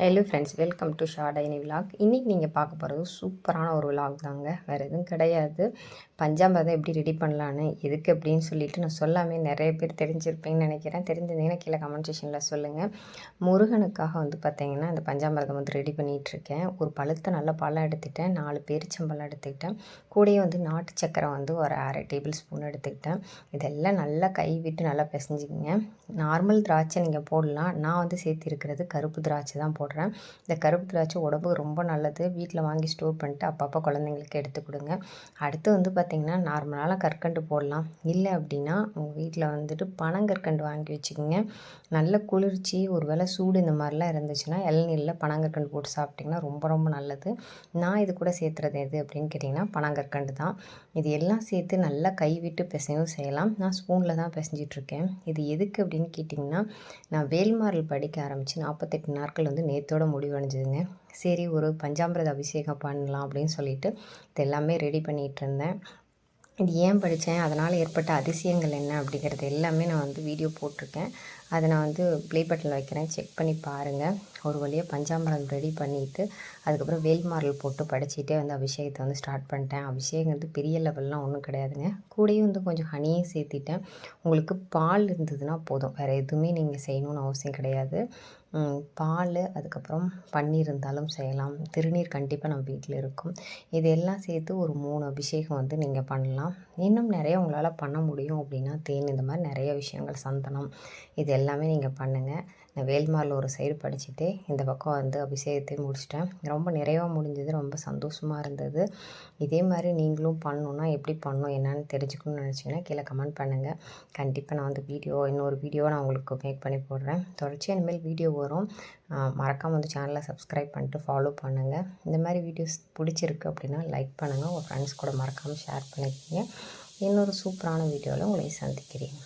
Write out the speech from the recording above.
Hello friends welcome to ஷாடைனி vlog இன்றைக்கி நீங்கள் பார்க்க போகிறது சூப்பரான ஒரு விலாக் தாங்க. வேறு எதுவும் கிடையாது. பஞ்சாமிரதம் எப்படி ரெடி பண்ணலான்னு எதுக்கு அப்படின்னு சொல்லிட்டு நான் சொல்லாமே நிறைய பேர் தெரிஞ்சிருப்பேன்னு நினைக்கிறேன். தெரிஞ்சிருந்தீங்கன்னா கீழே கமெண்ட் செஷனில் சொல்லுங்கள் முருகனுக்காக வந்து பார்த்தீங்கன்னா அந்த பஞ்சாமிரதம் வந்து ரெடி பண்ணிகிட்ருக்கேன் ஒரு பழுத்த நல்ல பழம் எடுத்துக்கிட்டேன் நாலு பேரிச்சம்பழம் எடுத்துக்கிட்டேன். கூடயே வந்து நாட்டு சக்கரை வந்து ஒரு அரை டேபிள் ஸ்பூன் எடுத்துக்கிட்டேன். இதெல்லாம் நல்லா கை விட்டு நல்லா பிசைஞ்சிக்கிங்க. நார்மல் திராட்சை நீங்கள் போடலாம். நான் வந்து சேர்த்திருக்கிறது கருப்பு திராட்சை தான் போடுறேன் இந்த கருப்பு திராட்சை உடம்புக்கு ரொம்ப நல்லது. வீட்டில் வாங்கி ஸ்டோர் பண்ணிட்டு அப்பப்போ குழந்தைங்களுக்கு எடுத்து கொடுங்க. அடுத்து வந்து பார்த்திங்கன்னா நார்மலான கற்கண்டு போடலாம். இல்லை அப்படின்னா உங்கள் வீட்டில் வந்துட்டு பனங்கற்கண்டு வாங்கி வச்சுக்கோங்க. நல்ல குளிர்ச்சி ஒரு வேளை சூடு இந்த மாதிரிலாம் இருந்துச்சுன்னா இளநீரில் பனங்கற்கண்டு போட்டு சாப்பிட்டிங்கன்னா ரொம்ப ரொம்ப நல்லது. நான் இது கூட சேர்த்துறது எது அப்படின்னு கேட்டிங்கன்னா பனங்கற்கண்டு தான். இது எல்லாம் சேர்த்து நல்லா கைவிட்டு பிசையும் செய்யலாம். நான் ஸ்பூனில் தான் பிசைஞ்சிட்ருக்கேன் இது எதுக்கு அப்படின்னு கேட்டிங்கன்னா நான் வேல்மாரல் படிக்க ஆரம்பித்து நாற்பத்தெட்டு நாட்கள் வந்து நேற்றோட முடிவடைஞ்சதுங்க. சரி ஒரு பஞ்சாமிரத அபிஷேகம் பண்ணலாம் அப்படின்னு சொல்லிட்டு இது எல்லாமே ரெடி பண்ணிகிட்டு இருந்தேன். இது ஏன் படித்தேன் அதனால் ஏற்பட்ட அதிசயங்கள் என்ன அப்படிங்கிறது எல்லாமே நான் வந்து வீடியோ போட்டிருக்கேன். அதை நான் வந்து ப்ளே பட்டனில் வைக்கிறேன். செக் பண்ணி பாருங்கள் ஒரு வழியாக பஞ்சாமிரம் ரெடி பண்ணிவிட்டு அதுக்கப்புறம் வேல்மாரல் போட்டு படிச்சுட்டே வந்து அபிஷேகத்தை வந்து ஸ்டார்ட் பண்ணிட்டேன். அபிஷேகம் வந்து பெரிய லெவல்லாம் ஒன்றும் கிடையாதுங்க. கூடயும் வந்து கொஞ்சம் ஹனியும் சேர்த்திட்டேன். உங்களுக்கு பால் இருந்ததுன்னா போதும். வேறு எதுவுமே நீங்கள் செய்யணும்னு அவசியம் கிடையாது. பால் அதுக்கப்புறம் பன்னீர் இருந்தாலும் செய்யலாம். திருநீர் கண்டிப்பாக நம்ம வீட்டில் இருக்கும். இது எல்லாம் சேர்த்து ஒரு மூணு அபிஷேகம் வந்து நீங்கள் பண்ணலாம். இன்னும் நிறைய உங்களால் பண்ண முடியும் அப்படின்னா தேன் இந்த மாதிரி நிறைய விஷயங்கள் சந்தனம் இது எல்லாமே நீங்கள் பண்ணுங்கள் நான் வேல்மாரில் ஒரு சைடு படிச்சுட்டு இந்த பக்கம் வந்து அபிஷேகத்தையும் முடிச்சிட்டேன். ரொம்ப நிறைவாக முடிஞ்சது ரொம்ப சந்தோஷமாக இருந்தது. இதே மாதிரி நீங்களும் பண்ணணுன்னா எப்படி பண்ணணும் என்னென்னு தெரிஞ்சுக்கணும்னு நினச்சிங்கன்னா கீழே கமெண்ட் பண்ணுங்கள் கண்டிப்பாக நான் வந்து வீடியோ இன்னொரு வீடியோ நான் உங்களுக்கு மேக் பண்ணி போடுறேன். தொடர்ச்சியாக இனிமேல் வீடியோ வரும். மறக்காமல் வந்து சேனலை சப்ஸ்கிரைப் பண்ணிட்டு ஃபாலோ பண்ணுங்கள் இந்த மாதிரி வீடியோஸ் பிடிச்சிருக்கு அப்படின்னா லைக் பண்ணுங்கள் உங்கள் ஃப்ரெண்ட்ஸ் கூட மறக்காமல் ஷேர் பண்ணிக்கிங்க. இன்னொரு சூப்பரான வீடியோவில் உங்களை சந்திக்கிறேன்.